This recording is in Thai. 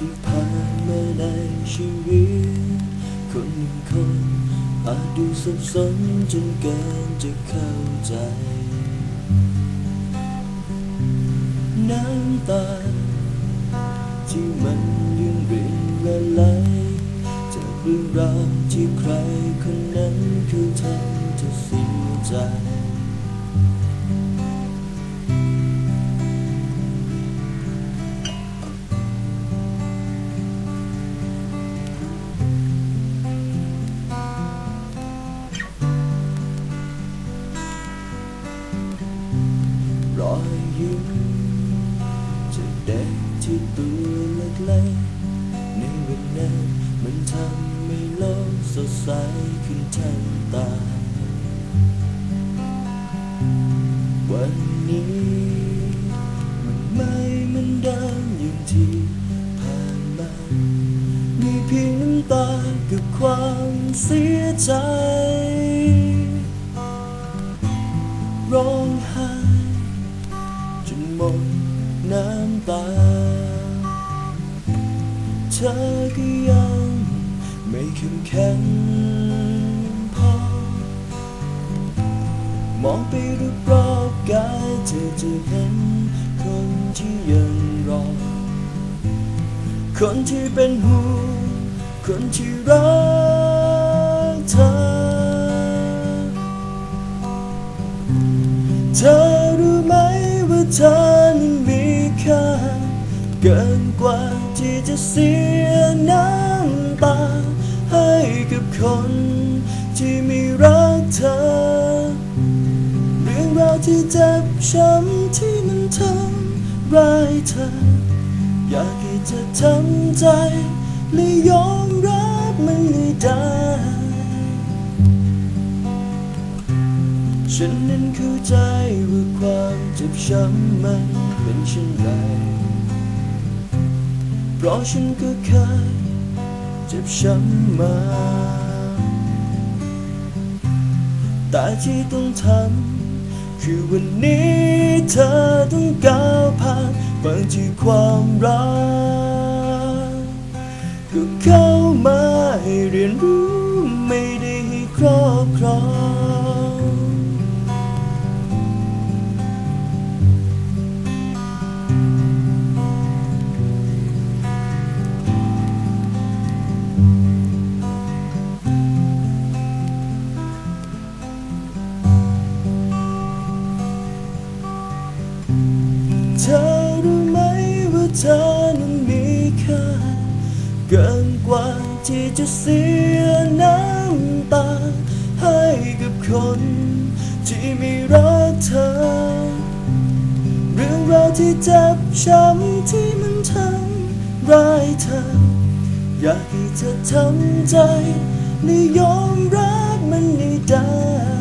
ที่ผ่านมาในชีวิต คนหนึ่งคนอาจดูสับสนจนเกินจะเข้าใจ น้ำตา ที่มันยังรินละลายจากเรื่องราวที่ใครคนนั้นคือทำเธอเสียใจ เด็กที่ตัวเล็กๆในวันนั้นมันทำให้โลกสดใสขึ้นทันตา วันนี้มันไม่เหมือนเดิมอย่างที่ผ่านมา มีเพียงน้ำตากับความเสียใจ ร้องไห้จนหมด น้ำตา เธอก็ยังไม่เข้มแข็งพอ มองไปรอบๆกายเธอจะเห็นคนที่ยังรอ คนที่เป็นห่วงคนที่รัก เสียน้ำตา ให้กับคนที่ไม่รักเธอ เรื่องราวที่เจ็บช้ำที่มันทำร้ายเธอ อยากให้เธอทำใจและยอมรับมันให้ได้ฉันนั้นเข้าใจว่าความเจ็บช้ำมันเป็นเช่นไร ราะฉันก็เคยเจ็บช้ำมา แต่ที่ต้องทำคือวันนี้เธอต้องก้าวผ่านบางที่ความรักก็เข้ามาให้เรียนรู้ไม่ได้ให้ครอบครอง เธอนั้นมีค่าเกินกว่าที่จะเสียน้ำตา ให้กับคนที่ไม่รักเธอ เรื่องราวที่เจ็บช้ำที่มันทำร้ายเธอ อยากให้เธอทำใจและยอมรับมันให้ได้